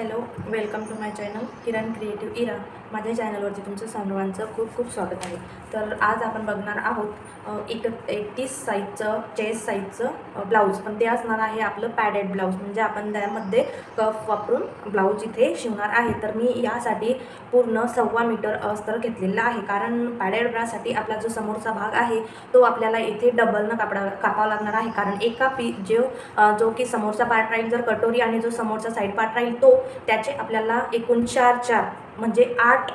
Hello, welcome to my channel Kiran Creative Era. माझ्या चॅनलवरती तुमचं सर्वांचं खूप खूप स्वागत आहे तर आज आपण बघणार आहोत एक एकतीस साईजचं चेस साईजचं ब्लाऊज पण ते असणार आहे आपलं पॅडेड ब्लाऊज म्हणजे आपण त्यामध्ये कफ वापरून ब्लाऊज इथे शिवणार आहे तर मी यासाठी पूर्ण सव्वा मीटर अस्तर घेतलेलं आहे कारण पॅडेड ब्रासाठी आपला जो समोरचा भाग आहे तो आपल्याला इथे डबलनं कापडा कापावा लागणार आहे कारण एका पी जो जो की समोरचा पार्ट राहील जर कटोरी आणि जो समोरचा साईड पार्ट राहील तो त्याचे आपल्याला एकूण चार चार म्हणजे आठ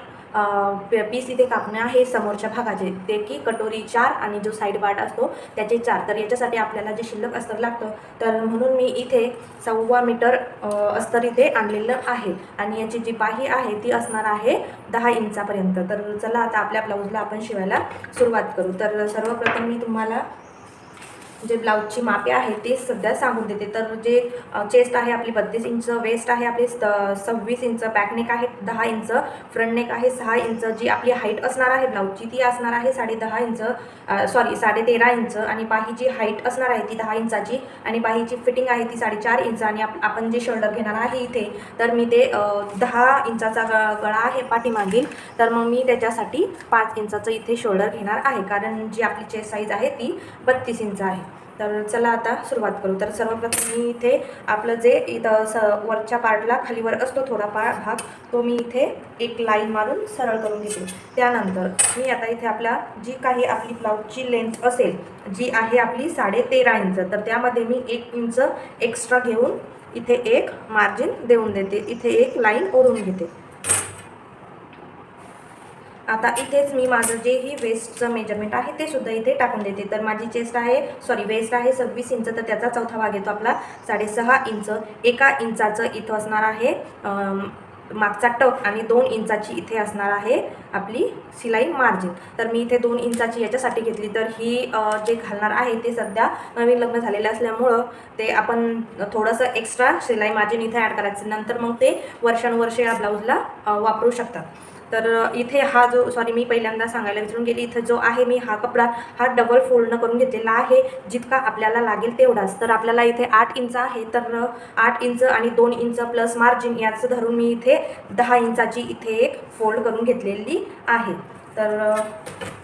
पीस इथे कापणे आहे समोरच्या भागाचे ते की कटोरी चार आणि जो साईड बाट असतो त्याचे चार तर याच्यासाठी आपल्याला जे शिल्लक अस्तर लागतं तर म्हणून मी इथे सव्वा मीटर अस्तर इथे आणलेलं आहे आणि याची जी बाही आहे ती असणार आहे दहा इंचापर्यंत तर चला आता आपल्या ब्लाऊजला आपण शिवायला सुरुवात करू तर सर्वप्रथम मी तुम्हाला जे ब्लाऊजची मापे आहे ते सध्या सांगून देते तर जे म्हणजे, चेस्ट आहे आपली बत्तीस इंच वेस्ट आहे आपली सव्वीस इंच बॅकनेक आहे दहा इंच फ्रंटनेक आहे सहा इंच जी आपली हाईट असणार आहे ब्लाऊजची ती असणार आहे साडे दहा इंच सॉरी साडे तेरा इंच आणि बाही जी हाईट असणार आहे ती दहा इंचाची आणि बाहीची फिटिंग आहे ती साडेचार इंच आणि आपण जे शोल्डर घेणार आहे इथे तर मी ते दहा इंचाचा गळा आहे पाठीमागील तर मग मी त्याच्यासाठी पाच इंचाचं इथे शोल्डर घेणार आहे कारण जी आपली चेस्ट साईज आहे ती बत्तीस इंच आहे तर चला आता सुरुवात करू तर सर्वप्रथम मी इथे आपलं जे इथं स वरच्या पार्टला खालीवर असतो थोडा पा भाग तो मी इथे एक लाईन मारून सरळ करून घेते त्यानंतर मी आता इथे आपला जी काही आपली ब्लाउजची लेंथ असेल जी आहे आपली साडे तेरा इंच तर त्यामध्ये मी एक इंच एक्स्ट्रा घेऊन इथे एक मार्जिन देऊन देते इथे एक लाईन ओढून घेते आता इथेच मी माझं जे ही वेस्टचं मेजरमेंट आहे ते सुद्धा इथे टाकून देते तर माझी चेस्ट आहे सॉरी वेस्ट आहे सव्वीस इंच तर त्याचा चौथा भाग येतो आपला साडेसहा इंच एका इंचाचं इथं असणार आहे मागचा टक आणि दोन इंचाची इथे असणार आहे आपली सिलाई मार्जिन तर मी इथे दोन इंचाची याच्यासाठी घेतली तर ही जे घालणार आहे ते सध्या नवीन लग्न झालेलं असल्यामुळं ते आपण थोडंसं एक्स्ट्रा सिलाई मार्जिन इथे ॲड करायचं नंतर मग ते वर्षानुवर्ष या ब्लाऊजला वापरू शकतात तर इथे हा जो सॉरी मी पहिल्यांदा सांगायला विसरून गेली इथं जो आहे मी हा कपडा हा डबल फोल्ड करून घेतलेला आहे जितका आपल्याला लागेल तेवढाच तर आपल्याला इथे आठ इंच आहे तर आठ इंच आणि दोन इंच प्लस मार्जिन याचं धरून मी इथे दहा इंचाची इथे एक फोल्ड करून घेतलेली आहे तर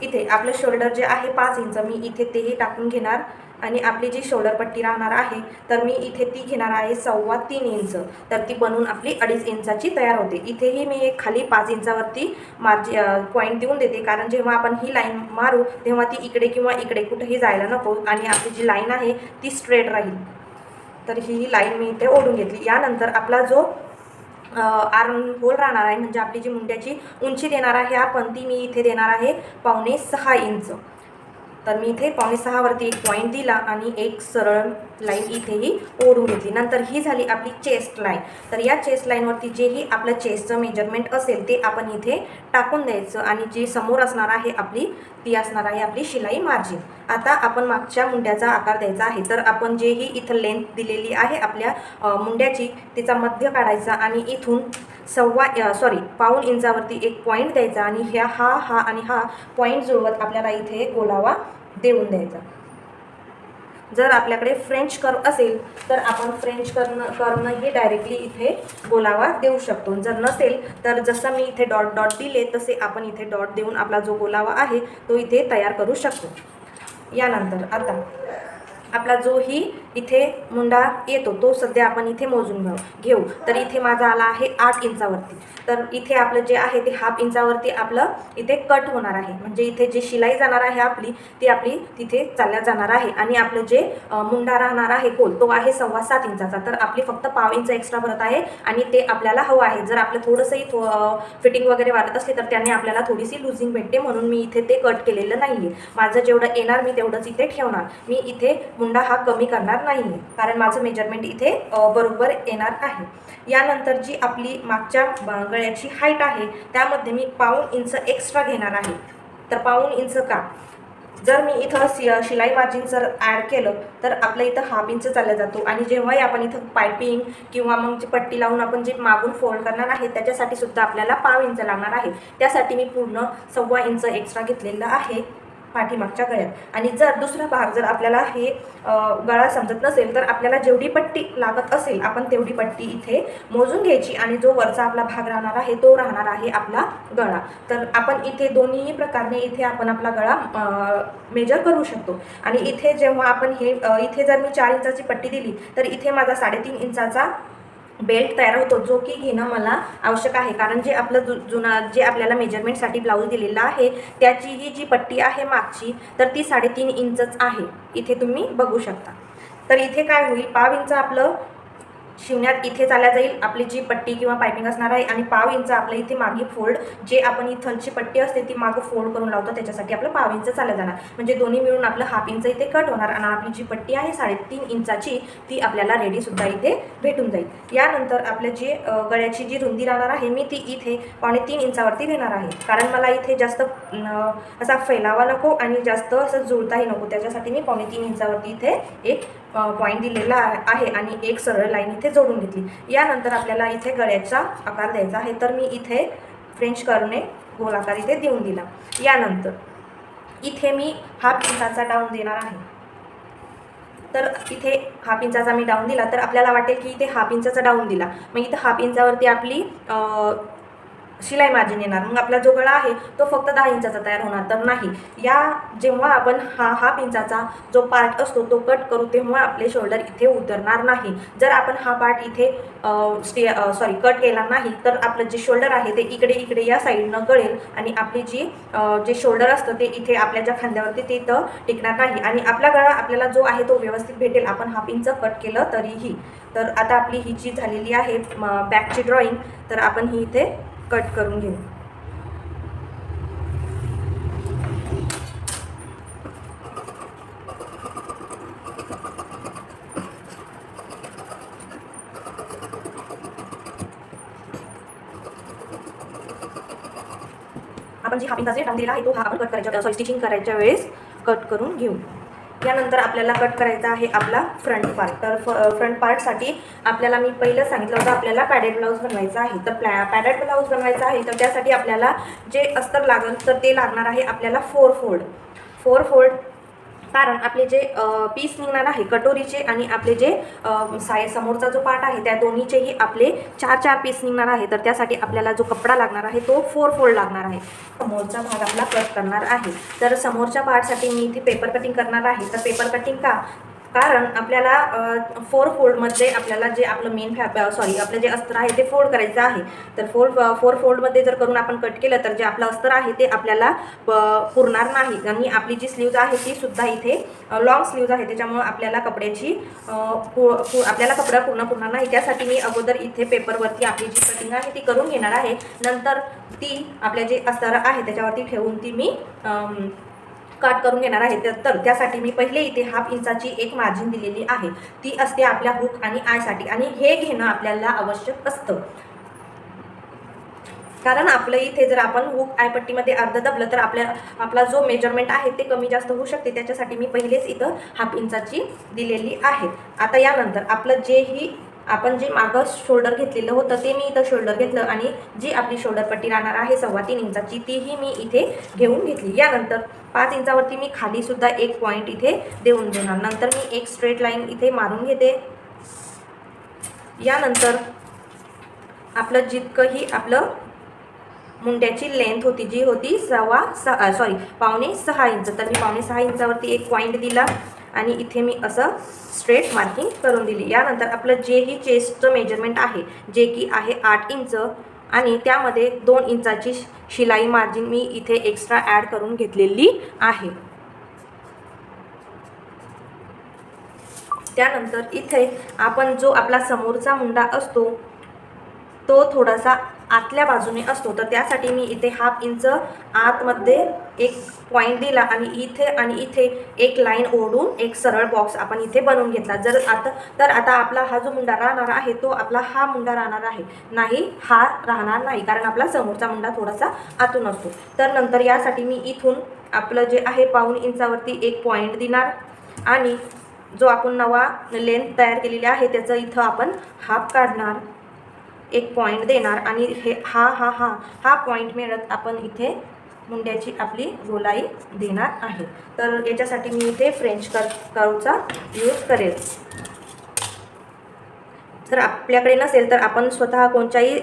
इथे आपलं शोल्डर जे आहे पाच इंच मी इथे तेही टाकून घेणार आणि आपली जी शोल्डर पट्टी राहणार आहे तर मी इथे ती घेणार आहे सव्वा तीन इंच तर ती बनवून आपली अडीच इंचाची तयार होते इथेही मी एक खाली पाच इंचावरती मार्जी पॉईंट देऊन देते कारण जेव्हा आपण ही लाईन मारू तेव्हा ती इकडे किंवा इकडे कुठेही जायला नको आणि आपली जी लाईन आहे ती स्ट्रेट राहील तर ही लाईन मी इथे ओढून घेतली यानंतर आपला जो आर्म होल राहणार आहे म्हणजे आपली जी मुंड्याची उंची देणार आहे आपण ती मी इथे देणार आहे पावणे सहा इंच तर मी इथे पावणे सहावरती एक पॉईंट दिला आणि एक सरळ लाईन इथेही ओढून घेतली नंतर ही झाली आपली चेस्ट लाईन तर या चेस्ट लाईनवरती जेही आपलं चेस्टचं मेजरमेंट असेल ते आपण इथे टाकून द्यायचं आणि जे समोर असणार आहे आपली ती असणार आहे आपली शिलाई मार्जिन आता आपण मागच्या मुंड्याचा आकार द्यायचा आहे तर आपण जे ही इथं लेंथ दिलेली आहे आपल्या मुंड्याची तिचा मध्य काढायचा आणि इथून सव्वा सॉरी पाऊन इंचावरती एक पॉईंट द्यायचा आणि ह्या हा हा आणि हा पॉईंट जुळवत आपल्याला इथे गोलावा देऊन द्यायचा जर आपल्याकडे फ्रेंच कर्व असेल तर आपण फ्रेंच कर्न कर्नही डायरेक्टली इथे बोलावा देऊ शकतो जर नसेल तर जसं मी इथे डॉट डॉट दिले तसे आपण इथे डॉट देऊन आपला जो बोलावा आहे तो इथे तयार करू शकतो यानंतर आता आपला जो ही इथे मुंडा येतो तो सध्या आपण इथे मोजून घेऊ घेऊ तर इथे माझा आला आहे आठ इंचावरती तर इथे आपलं जे आहे ते हाफ इंचावरती आपलं इथे कट होणार आहे म्हणजे इथे जी शिलाई जाणार आहे आपली ती आपली तिथे चालल्या जाणार आहे आणि आपलं जे मुंडा राहणार आहे गोल तो आहे सव्वा सात इंचाचा तर आपली फक्त पाव इंच एक्स्ट्रा भरत आहे आणि ते आपल्याला हवं आहे जर आपलं थोडंसंही थो फिटिंग वगैरे वाढत असली तर त्याने आपल्याला थोडीशी लुझिंग भेटते म्हणून मी इथे ते कट केलेलं नाही आहे माझं जेवढं येणार मी तेवढंच इथे ठेवणार मी इथे मुंडा हा कमी करणार नाही आहे कारण माझं मेजरमेंट इथे बरोबर येणार आहे यानंतर जी आपली मागच्या गळ्याची हाईट आहे त्यामध्ये मी पाऊन इंच एक्स्ट्रा घेणार आहे तर पाऊन इंच का जर मी इथं सि शिलाई मार्जिन जर ॲड केलं तर आपलं इथं हाफ इंच चालला जातो आणि जेव्हाही आपण इथं पायपिंग किंवा मग जी पट्टी लावून आपण जे मागून फोल्ड करणार आहे त्याच्यासाठी सुद्धा आपल्याला पाव इंच लागणार आहे त्यासाठी मी पूर्ण सव्वा इंच एक्स्ट्रा घेतलेलं आहे पाठीमागच्या गळ्यात आणि जर दुसरा भाग जर आपल्याला हे गळा समजत नसेल तर आपल्याला जेवढी पट्टी लागत असेल आपण तेवढी पट्टी इथे मोजून घ्यायची आणि जो वरचा आपला भाग राहणार आहे तो राहणार आहे आपला गळा तर आपण इथे दोन्ही प्रकारने इथे आपण आपला गळा मेजर करू शकतो आणि इथे जेव्हा आपण हे इथे जर मी चार इंचाची पट्टी दिली तर इथे माझा साडेतीन इंचाचा बेल्ट तयार होतो जो की घेणं मला आवश्यक आहे कारण जे आपलं जु जुना जे आपल्याला मेजरमेंटसाठी ब्लाऊज दिलेला आहे त्याची ही जी पट्टी आहे मागची तर ती साडेतीन इंचच आहे इथे तुम्ही बघू शकता तर इथे काय होईल पाव इंच आपलं शिवण्यात इथे चालल्या जाईल आपली जी पट्टी किंवा पायपिंग असणार आहे आणि पाव इंच आपल्या इथे मागे फोल्ड जे आपण इथलची पट्टी असते ती मागं फोल्ड करून लावतो त्याच्यासाठी आपलं पाव इंच चालल्या जाणार म्हणजे दोन्ही मिळून आपलं हाफ इंच इथे कट होणार आणि आपली जी पट्टी आहे साडेतीन इंचाची ती आपल्याला रेडीसुद्धा इथे भेटून जाईल यानंतर आपल्या जी गळ्याची जी रुंदी राहणार आहे मी ती इथे पावणे तीन इंचावरती घेणार आहे कारण मला इथे जास्त असा फैलावा नको आणि जास्त असं जुळताही नको त्याच्यासाठी मी पावणे तीन इंचावरती इथे एक पॉईंट दिलेला आहे आणि एक सरळ लाईन इथे जोडून घेतली यानंतर आपल्याला इथे गळ्याचा आकार द्यायचा आहे तर मी इथे फ्रेंच करणे गोल आकार इथे देऊन दिला यानंतर इथे मी हाफ इंचाचा डाऊन देणार आहे तर इथे हाफ इंचाचा मी डाऊन दिला तर आपल्याला वाटेल की इथे हाफ इंचाचा डाऊन दिला मग इथं हाफ इंचावरती आपली शिलाई मार्जिन येणार मग आपला जो गळा आहे तो फक्त दहा इंचाचा तयार होणार तर नाही या जेव्हा आपण हा हाफ इंचाचा जो पार्ट असतो तो कट करू तेव्हा आपले शोल्डर इथे उतरणार नाही जर आपण हा पार्ट इथे स्टे सॉरी कट केला नाही तर आपलं जे शोल्डर आहे ते इकडे इकडे या साईडनं गळेल आणि आपली जी जे शोल्डर असतं ते इथे आपल्या ज्या खांद्यावरती ते तर टिकणार नाही आणि आपला गळा आपल्याला जो आहे तो व्यवस्थित भेटेल आपण हाफ इंच कट केलं तरीही तर आता आपली ही जी झालेली आहे बॅकची ड्रॉइंग तर आपण ही इथे कट करून घेऊ आपण जी हा पिंजाचे टाकून दिला आहे तो हा आपण कट करायच्या सॉरी स्टिचिंग करायच्या वेळेस कट करून घेऊ यानंतर आपल्याला कट करायचा आहे आपला फ्रंट पार्ट तर फ फ्रंट पार्टसाठी आपल्याला मी पहिलं सांगितलं होतं आपल्याला पॅडेड ब्लाऊज बनवायचा आहे तर प्लॅ पॅडेड ब्लाऊज बनवायचा आहे तर त्यासाठी आपल्याला जे अस्तर लागेल तर ते लागणार आहे आपल्याला फोर फोल्ड फोर फोल्ड कारण आपले जे पीस निघणार आहे कटोरीचे आणि आपले जे साय समोरचा जो पार्ट आहे त्या दोन्हीचेही आपले चार चार पीस निघणार आहे तर त्यासाठी आपल्याला जो कपडा लागणार आहे तो फोर फोल्ड लागणार आहे समोरचा भाग आपला कट करणार आहे तर समोरच्या पार्टसाठी मी इथे पेपर कटिंग करणार आहे तर पेपर कटिंग का कारण आपल्याला फोर फोल्डमध्ये आपल्याला जे आपलं मेन फॅब सॉरी आपलं जे अस्तर आहे ते फोल्ड करायचं आहे तर फोर फोर फोल्डमध्ये जर करून आपण कट केलं तर जे आपलं अस्तर आहे ते आपल्याला पुरणार नाही आणि आपली जी स्लीव्ज आहे ती सुद्धा इथे लॉंग स्लीव्ज आहे त्याच्यामुळं आपल्याला कपड्याची आपल्याला कपडा पूर्ण पुरणार नाही त्यासाठी मी अगोदर इथे पेपरवरती आपली जी कटिंग आहे ती करून घेणार आहे नंतर ती आपल्या जे अस्तर आहे त्याच्यावरती ठेवून ती मी कट करून घेणार आहे तर त्यासाठी मी पहिले इथे हाफ इंचाची एक मार्जिन दिलेली आहे ती असते आपल्या हुक आणि आयसाठी आणि हे घेणं आपल्याला आवश्यक असतं कारण आपलं इथे जर आपण हुक आयपट्टीमध्ये अर्ध दबलं तर आपल्या आपला जो मेजरमेंट आहे ते कमी जास्त होऊ शकते त्याच्यासाठी मी पहिलेच इथं हाफ इंचाची दिलेली आहे आता यानंतर आपलं जे ही आपण जे मागं शोल्डर घेतलेलं होतं ते मी इथं शोल्डर घेतलं आणि जी आपली शोल्डर पट्टी राहणार आहे सव्वा तीन इंचाची तीही मी इथे घेऊन घेतली यानंतर पाच इंचावरती मी खाली सुद्धा एक पॉईंट इथे देऊन देणार नंतर मी एक स्ट्रेट लाईन इथे मारून घेते यानंतर आपलं जितकंही आपलं मुंड्याची लेंथ होती जी होती सव्वा सहा सॉरी पावणे सहा इंच तर मी पावणे सहा इंचावरती एक पॉईंट दिला आणि इथे मी असं स्ट्रेट मार्किंग करून दिली यानंतर आपलं जे ही चेस्टचं मेजरमेंट आहे जे की आहे आठ इंच आणि त्यामध्ये दोन इंचाची शिलाई मार्जिन मी इथे एक्स्ट्रा ॲड करून घेतलेली आहे त्यानंतर इथे आपण जो आपला समोरचा मुंडा असतो तो थोडासा आतल्या बाजूने असतो तर त्यासाठी मी इथे हाफ इंच आतमध्ये एक पॉईंट दिला आणि इथे आणि इथे एक लाईन ओढून एक सरळ बॉक्स आपण इथे बनवून घेतला जर आता तर आता आपला हा जो मुंडा राहणार आहे तो आपला हा मुंडा राहणार आहे नाही हा राहणार नाही कारण आपला समोरचा मुंडा थोडासा आतून असतो तर नंतर यासाठी मी इथून आपलं जे आहे पाऊन इंचावरती एक पॉईंट देणार आणि जो आपण नवा लेंथ तयार केलेली आहे त्याचं इथं आपण हाफ काढणार एक पॉईंट देणार आणि हे हा हा हा हा पॉईंट मिळत आपण इथे मुंड्याची आपली गोलाई देणार आहे तर याच्यासाठी मी इथे फ्रेंच कर यूज करेल जर आपल्याकडे नसेल तर आपण स्वतः कोणत्याही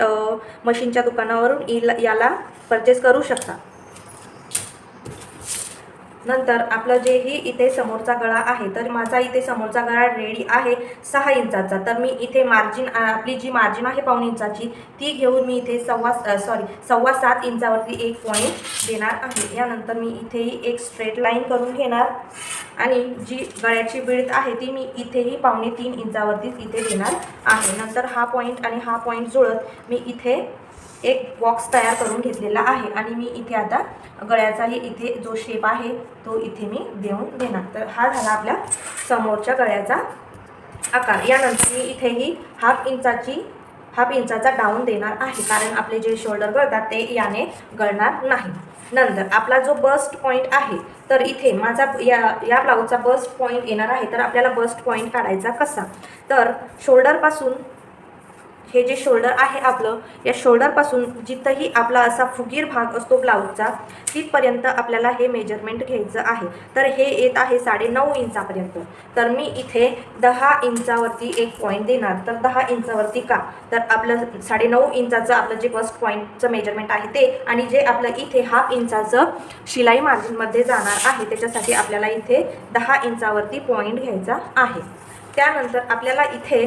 मशीनच्या दुकानावरून याला परचेस करू शकता नंतर आपलं ही इथे समोरचा गळा आहे तर माझा इथे समोरचा गळा रेडी आहे सहा इंचाचा तर मी इथे मार्जिन आपली जी मार्जिन आहे पाऊन इंचाची ती घेऊन मी इथे सव्वा सॉरी सव्वा सात इंचावरती एक पॉईंट देणार आहे यानंतर मी इथेही एक स्ट्रेट लाईन करून घेणार आणि जी गळ्याची बिळत आहे ती मी इथेही पावणे तीन इंचावरतीच इथे देणार आहे नंतर हा पॉईंट आणि हा पॉईंट जुळत मी इथे एक बॉक्स तयार करून घेतलेला आहे आणि मी इथे आता गळ्याचाही इथे जो शेप आहे तो इथे मी देऊन देणार तर हा झाला आपल्या समोरच्या गळ्याचा आकार यानंतर मी इथेही हाफ इंचाची हाफ इंचाचा डाऊन देणार आहे कारण आपले जे शोल्डर गळतात ते याने गळणार नाही नंतर आपला जो बस्ट पॉईंट आहे तर इथे माझा या या ब्लाऊजचा बस्ट पॉईंट येणार आहे तर आपल्याला बस्ट पॉईंट काढायचा कसा तर शोल्डरपासून हे जे शोल्डर आहे आपलं या शोल्डरपासून जिथंही आपला असा फुगीर भाग असतो ब्लाऊजचा तिथपर्यंत आपल्याला हे मेजरमेंट घ्यायचं आहे तर हे येत आहे साडेनऊ इंचापर्यंत तर मी इथे दहा इंचावरती एक पॉईंट देणार तर दहा इंचावरती का तर आपलं साडेनऊ इंचाचं आपलं जे फर्स्ट पॉईंटचं मेजरमेंट आहे ते आणि जे आपलं इथे हाफ इंचाचं शिलाई मार्जिनमध्ये जाणार आहे त्याच्यासाठी आपल्याला इथे दहा इंचावरती पॉईंट घ्यायचा आहे त्यानंतर आपल्याला इथे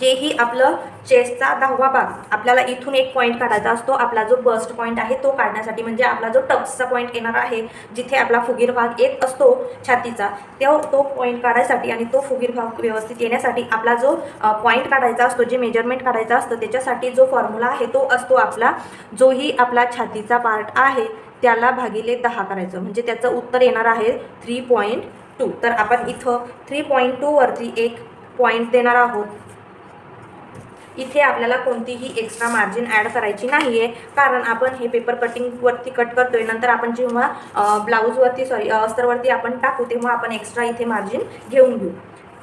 जेही आपलं चेस्टचा दहावा भाग आपल्याला इथून एक पॉईंट काढायचा असतो आपला जो बस्ट पॉईंट आहे तो काढण्यासाठी म्हणजे आपला जो टक्सचा पॉईंट येणार आहे जिथे आपला फुगीर भाग येत असतो छातीचा त्या तो पॉईंट काढायसाठी आणि तो फुगीर भाग व्यवस्थित येण्यासाठी आपला जो पॉईंट काढायचा असतो जे मेजरमेंट काढायचा असतं त्याच्यासाठी जो फॉर्म्युला आहे तो असतो आपला जोही आपला छातीचा पार्ट आहे त्याला भागिले दहा करायचं म्हणजे त्याचं उत्तर येणार आहे थ्री पॉईंट टू तर आपण इथं थ्री पॉईंट टूवरती एक पॉईंट देणार आहोत इथे आपल्याला कोणतीही एक्स्ट्रा मार्जिन ॲड करायची नाही आहे कारण आपण हे पेपर कटिंगवरती कट करतोय नंतर आपण जेव्हा ब्लाऊजवरती सॉरी अस्तरवरती आपण टाकू तेव्हा आपण एक्स्ट्रा इथे मार्जिन घेऊन घेऊ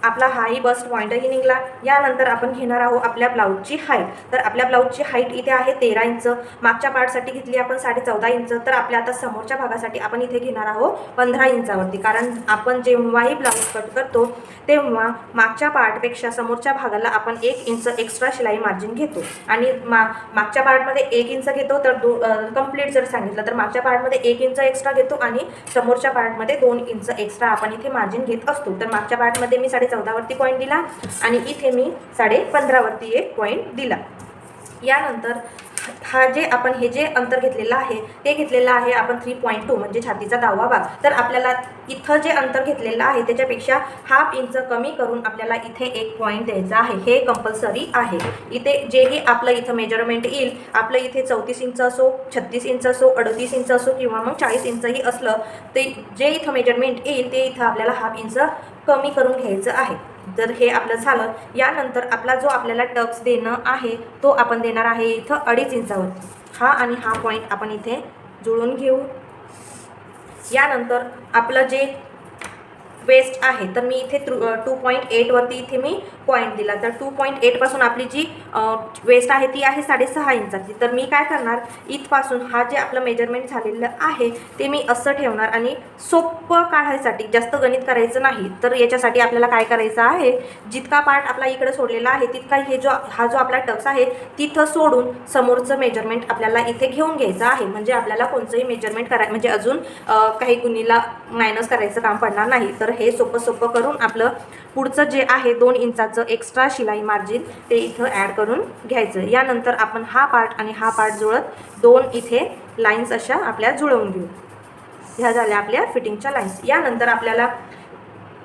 आपला हाही बस्ट पॉईंटही निघाला यानंतर आपण घेणार आहोत आपल्या ब्लाऊजची हाईट तर आपल्या ब्लाऊजची हाईट इथे आहे तेरा इंच मागच्या पार्टसाठी घेतली आपण साडे चौदा इंच तर आपल्या आता समोरच्या भागासाठी आपण इथे घेणार आहोत पंधरा इंचावरती कारण आपण जेव्हाही ब्लाऊज कट करतो तेव्हा मागच्या पार्टपेक्षा समोरच्या भागाला आपण एक इंच एक्स्ट्रा शिलाई मार्जिन घेतो आणि मा मागच्या पार्टमध्ये एक इंच घेतो तर दो कंप्लीट जर सांगितलं तर मागच्या पार्टमध्ये एक इंच एक्स्ट्रा घेतो आणि समोरच्या पार्टमध्ये दोन इंच एक्स्ट्रा आपण इथे मार्जिन घेत असतो तर मागच्या पार्टमध्ये मी साडे चौदावरती पॉईंट दिला आणि इथे मी साडे वरती एक पॉईंट दिला यानंतर हा जे आपण हे जे अंतर घेतलेलं आहे ते घेतलेलं आहे आपण थ्री पॉईंट टू म्हणजे छातीचा दहावा भाग तर आपल्याला इथं जे अंतर घेतलेलं आहे त्याच्यापेक्षा हाफ इंच कमी करून आपल्याला इथे एक पॉईंट द्यायचा आहे हे कंपल्सरी आहे इथे जेही आपलं इथं मेजरमेंट येईल आपलं इथे चौतीस इंच असो छत्तीस इंच असो अडतीस इंच असो किंवा मग चाळीस इंचही असलं ते जे इथं मेजरमेंट येईल ते इथं आपल्याला हाफ इंच कमी करून घ्यायचं आहे जर हे आपलं झालं यानंतर आपला जो आपल्याला टक्स देणं आहे तो आपण देणार आहे इथं अडीच इंचावर हा आणि हा पॉईंट आपण इथे जुळून घेऊ यानंतर आपलं जे वेस्ट आहे तर मी इथे थ्रू टू पॉईंट एटवरती इथे मी पॉईंट दिला तर टू पॉईंट एटपासून आपली जी वेस्ट आहे ती आहे साडेसहा इंचाची तर मी काय करणार इथपासून हा जे आपलं मेजरमेंट झालेलं आहे ते मी असं ठेवणार आणि सोपं काढायसाठी जास्त गणित करायचं नाही तर याच्यासाठी आपल्याला काय करायचं आहे जितका पार्ट आपला इकडे सोडलेला आहे तितका हे जो हा जो आपला टक्स आहे तिथं सोडून समोरचं मेजरमेंट आपल्याला इथे घेऊन घ्यायचं आहे म्हणजे आपल्याला कोणतंही मेजरमेंट करायचं म्हणजे अजून काही गुन्हेला मायनस करायचं काम पडणार नाही तर हे सोपं सोपं करून आपलं पुढचं जे आहे दोन इंचाचं एक्स्ट्रा शिलाई मार्जिन ते इथं ॲड करून घ्यायचं यानंतर आपण हा पार्ट आणि हा पार्ट जुळत दोन इथे लाईन्स अशा आपल्या जुळवून घेऊ ह्या झाल्या आपल्या फिटिंगच्या लाईन्स यानंतर आपल्याला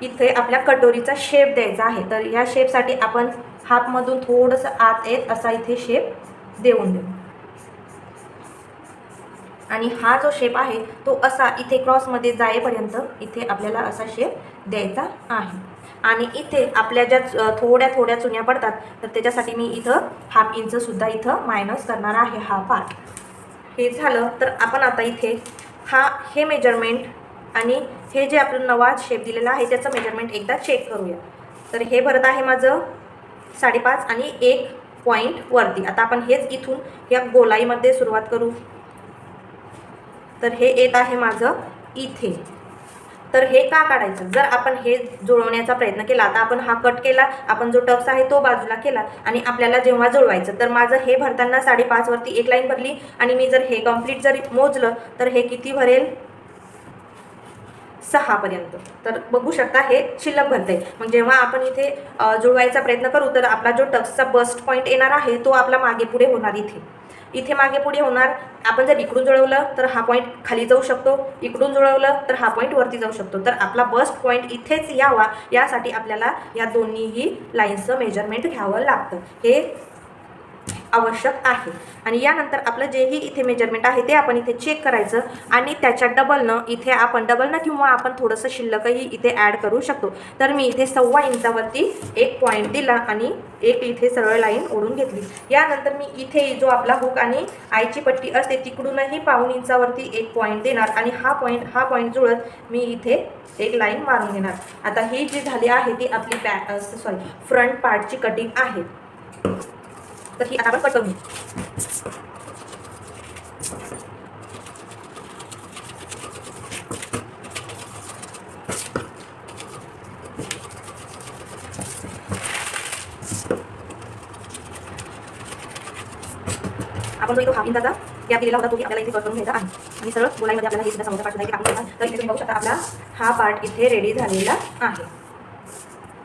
इथे आपल्या कटोरीचा शेप द्यायचा आहे तर ह्या शेपसाठी आपण हातमधून थोडंसं आत येत असा इथे शेप देऊन देऊ आणि हा जो शेप आहे तो असा इथे क्रॉसमध्ये जाईपर्यंत इथे आपल्याला असा शेप द्यायचा आहे आणि इथे आपल्या ज्या थोड्या थोड्या चुन्या पडतात तर त्याच्यासाठी मी इथं हाफ इंचसुद्धा इथं मायनस करणार आहे हा पार्ट हे झालं तर आपण आता इथे हा हे मेजरमेंट आणि हे जे आपण नवा शेप दिलेला आहे त्याचं मेजरमेंट एकदा चेक करूया तर हे भरत आहे माझं साडेपाच आणि एक पॉईंट वरती आता आपण हेच इथून या गोलाईमध्ये सुरुवात करू तर हे येत आहे माझं इथे तर हे का काढायचं जर आपण हे जुळवण्याचा प्रयत्न केला आता आपण हा कट केला आपण जो टक्स आहे तो बाजूला केला आणि आपल्याला जेव्हा जुळवायचं तर माझं हे भरताना साडेपाचवरती एक लाईन भरली आणि मी जर हे कम्प्लीट जर मोजलं तर हे किती भरेल सहापर्यंत तर बघू शकता हे शिल्लक भरते मग जेव्हा आपण इथे जुळवायचा प्रयत्न करू तर आपला जो टक्सचा बस्ट पॉईंट येणार आहे तो आपला मागे पुढे होणार इथे इथे मागे पुढे होणार आपण जर इकडून जुळवलं तर हा पॉईंट खाली जाऊ शकतो इकडून जुळवलं तर हा पॉईंट वरती जाऊ शकतो तर आपला बस्ट पॉईंट इथेच यावा यासाठी आपल्याला या दोन्हीही लाईन्सचं मेजरमेंट घ्यावं लागतं हे आवश्यक आहे आणि यानंतर आपलं जेही इथे मेजरमेंट आहे ते आपण इथे चेक करायचं आणि त्याच्या डबलनं इथे आपण डबलनं किंवा आपण थोडंसं शिल्लकही इथे ॲड करू शकतो तर मी इथे सव्वा इंचावरती एक पॉईंट दिला आणि एक इथे सरळ लाईन ओढून घेतली यानंतर मी इथे जो आपला हुक आणि आईची पट्टी असते तिकडूनही पाऊन इंचावरती एक पॉईंट देणार आणि हा पॉईंट हा पॉईंट जुळत मी इथे एक लाईन मारून घेणार आता ही जी झाली आहे ती आपली बॅ सॉरी फ्रंट पार्टची कटिंग आहे तर ही आता आपण कट करून आपण जो इथे हाफ इंचाचा गॅप दिलेला होता तो आपल्याला इथे कट करून घ्यायचा आहे आणि सरळ गोलाईमध्ये आपल्याला हे सुद्धा समोर पाठ तर इथे तुम्ही बघू शकता आपला हा पार्ट इथे रेडी झालेला आहे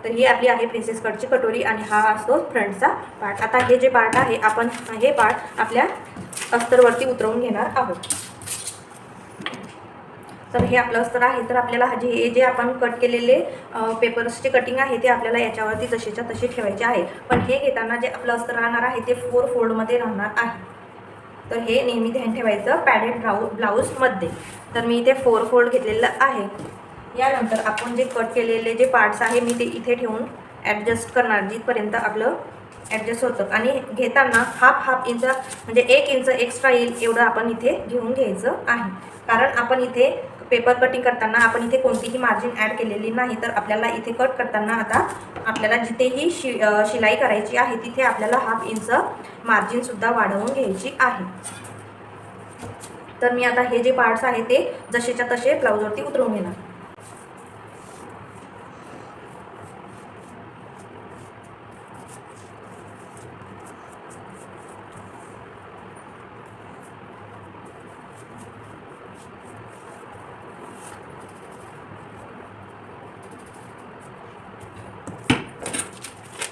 तर ही आपली आहे प्रिन्सेस कटची कटोरी आणि हा असतो फ्रंटचा पार्ट आता हे जे पार्ट आहे आपण हे पार्ट आपल्या अस्तरवरती उतरवून घेणार आहोत तर हे आपलं अस्तर आहे तर आपल्याला जे हे जे आपण कट केलेले पेपर्सचे कटिंग आहे ते आपल्याला याच्यावरती जसेच्या तसे ठेवायचे आहे पण हे घेताना जे आपलं अस्तर राहणार आहे ते फोर फोल्डमध्ये राहणार आहे तर हे नेहमी ध्यान ठेवायचं पॅडेड ब्लाउज ब्लाऊजमध्ये तर मी इथे फोर फोल्ड घेतलेलं आहे यानंतर आपण जे कट केलेले जे पार्ट्स आहे मी ते इथे ठेवून ॲडजस्ट करणार जिथपर्यंत आपलं ॲडजस्ट होतं आणि घेताना हाफ हाफ इंच म्हणजे एक इंच एक्स्ट्रा येईल एवढं आपण इथे घेऊन घ्यायचं आहे कारण आपण इथे पेपर कटिंग करताना आपण इथे कोणतीही मार्जिन ॲड केलेली नाही तर आपल्याला इथे कट करताना आता आपल्याला जिथेही शि शिलाई करायची आहे तिथे आपल्याला हाफ इंच मार्जिनसुद्धा वाढवून घ्यायची आहे तर मी आता हे जे पार्ट्स आहे ते जसेच्या तसे ब्लाऊजवरती उतरवून घेणार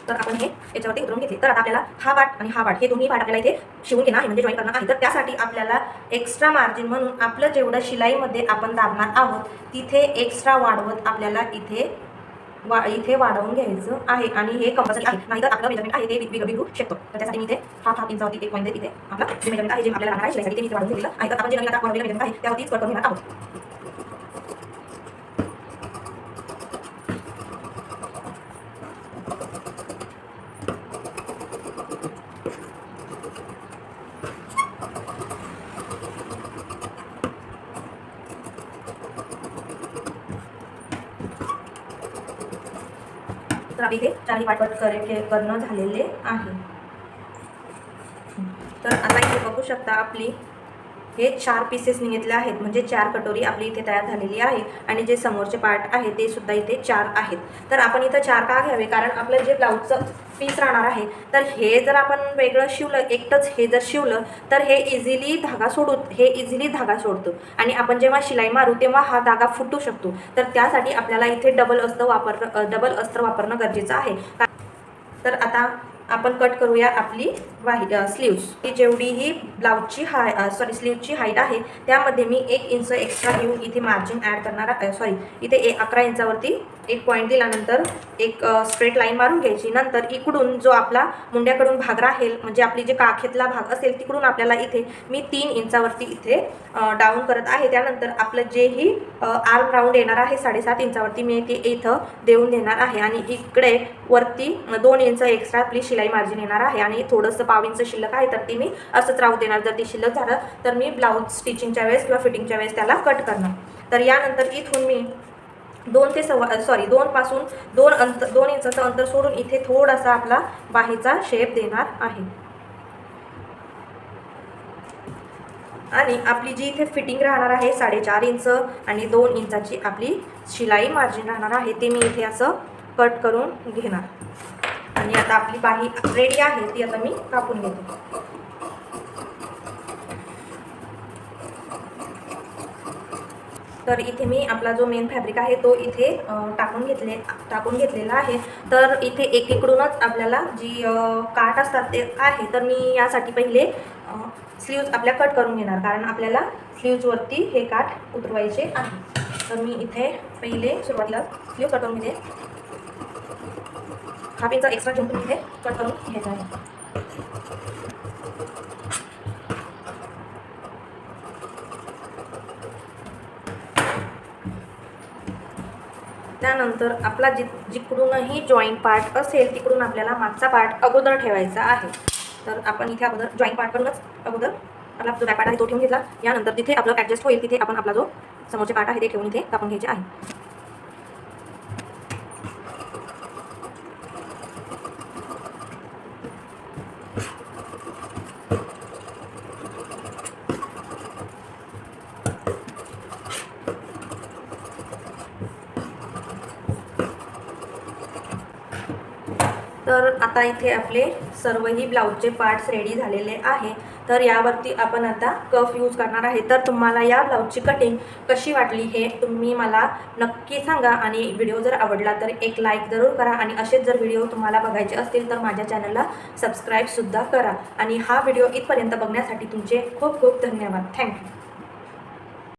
तर आपण हे याच्यावरती उतरून घेतले तर आता आपल्याला हा वाट आणि हा वाट हे दोन्ही वाट आपल्याला इथे शिवून घेणार आहे म्हणजे जॉईन करणार आहे तर त्यासाठी आपल्याला एक्स्ट्रा मार्जिन म्हणून आपलं जेवढं शिलाईमध्ये आपण दाबणार आहोत तिथे एक्स्ट्रा वाढवत आपल्याला इथे वा इथे वाढवून घ्यायचं आहे आणि हे कंपल्सरी आहे नाहीतर आपलं मेजरमेंट आहे ते बिघडू शकतो तर त्यासाठी मी इथे हाफ हाफ इंचावरती एक पॉईंट इथे आपला जे मेजरमेंट आहे जे आपल्याला लागणार आहे शिलाईसाठी ते मी वाढवून घेतलं आहे तर आपण जे नवीन आता मेजरमेंट आहे त्यावरतीच कट करून घेणार आहोत तर झालेले आहे तर आता इथे बघू शकता आपली हे चार पीसेस मी आहेत म्हणजे चार कटोरी आपली इथे तयार झालेली आहे आणि जे समोरचे पार्ट आहे ते सुद्धा इथे चार आहेत तर आपण इथं चार का घ्यावे कारण आपलं जे ब्लाऊजचं पीस राहणार आहे तर हे जर आपण वेगळं शिवलं एकटंच हे जर शिवलं तर हे इझिली धागा सोडू हे इझिली धागा सोडतो आणि आपण जेव्हा शिलाई मारू तेव्हा हा धागा फुटू शकतो तर त्यासाठी आपल्याला इथे डबल अस्त्र वापर डबल अस्त्र वापरणं गरजेचं आहे तर आता आपण कट करूया आपली वाही स्लीव्स ही जेवढी ही ब्लाऊजची हाय सॉरी स्लीवची हाईट आहे त्यामध्ये मी एक इंच एक्स्ट्रा घेऊन इथे मार्जिन ॲड करणार सॉरी इथे ए अकरा इंचावरती एक पॉईंट दिल्यानंतर एक स्ट्रेट लाईन मारून घ्यायची नंतर इकडून जो आपला मुंड्याकडून भाग राहील म्हणजे आपली जे काखेतला भाग असेल तिकडून आपल्याला इथे मी तीन इंचावरती इथे डाऊन करत आहे त्यानंतर आपलं जेही आर्म राऊंड येणार आहे साडेसात इंचावरती मी ते इथं देऊन देणार आहे आणि इकडे वरती दोन इंच एक्स्ट्रा आपली शिलाई शिलाई मार्जिन येणार आहे आणि थोडंसं पावींचं शिल्लक आहे तर ती मी असंच राहू देणार जर ती शिल्लक झालं तर मी ब्लाऊज स्टिचिंगच्या वेळेस किंवा फिटिंगच्या वेळेस त्याला कट करणार तर यानंतर इथून मी दोन ते सव्वा सॉरी दोनपासून दोन अंतर दोन इंचाचं अंतर सोडून इथे थोडासा आपला बाहीचा शेप देणार आहे आणि आपली जी इथे फिटिंग राहणार आहे साडेचार इंच आणि दोन इंचाची आपली शिलाई मार्जिन राहणार आहे ते मी इथे असं कट करून घेणार आणि आता आपली बाही रेडी आहे ती आता मी कापून घेते तर इथे मी आपला जो मेन फॅब्रिक आहे तो इथे टाकून घेतले टाकून घेतलेला आहे तर इथे एकीकडूनच आपल्याला जी काट असतात ते आहे तर मी यासाठी पहिले स्लीव्ज आपल्या कट करून घेणार कारण आपल्याला स्लीव्जवरती हे काठ उतरवायचे आहे तर मी इथे पहिले सुरुवातीला स्लीव कट करून घेते एक्स्ट्रा घेऊन इथे कट करून घ्यायचा आहे त्यानंतर आपला जि जिकडूनही जॉईंट पार्ट असेल तिकडून आपल्याला मागचा पार्ट अगोदर ठेवायचा आहे तर आपण इथे अगोदर जॉईंट पार्टवरूनच अगोदर आपला जो बॅक पार्ट आहे तो ठेवून घेतला यानंतर तिथे आपलं ॲडजस्ट होईल तिथे आपण आपला जो समोरचे पार्ट आहे ते ठेवून इथे आपण घ्यायचे आहे तर आता इथे आपले सर्वही ब्लाऊजचे पार्ट्स रेडी झालेले आहे तर यावरती आपण आता कफ यूज करणार आहे तर तुम्हाला या ब्लाऊजची कटिंग कशी वाटली हे तुम्ही मला नक्की सांगा आणि व्हिडिओ जर आवडला तर एक लाईक जरूर करा आणि असेच जर व्हिडिओ तुम्हाला बघायचे असतील तर माझ्या चॅनलला सबस्क्राईबसुद्धा करा आणि हा व्हिडिओ इथपर्यंत बघण्यासाठी तुमचे खूप खूप धन्यवाद थँक्यू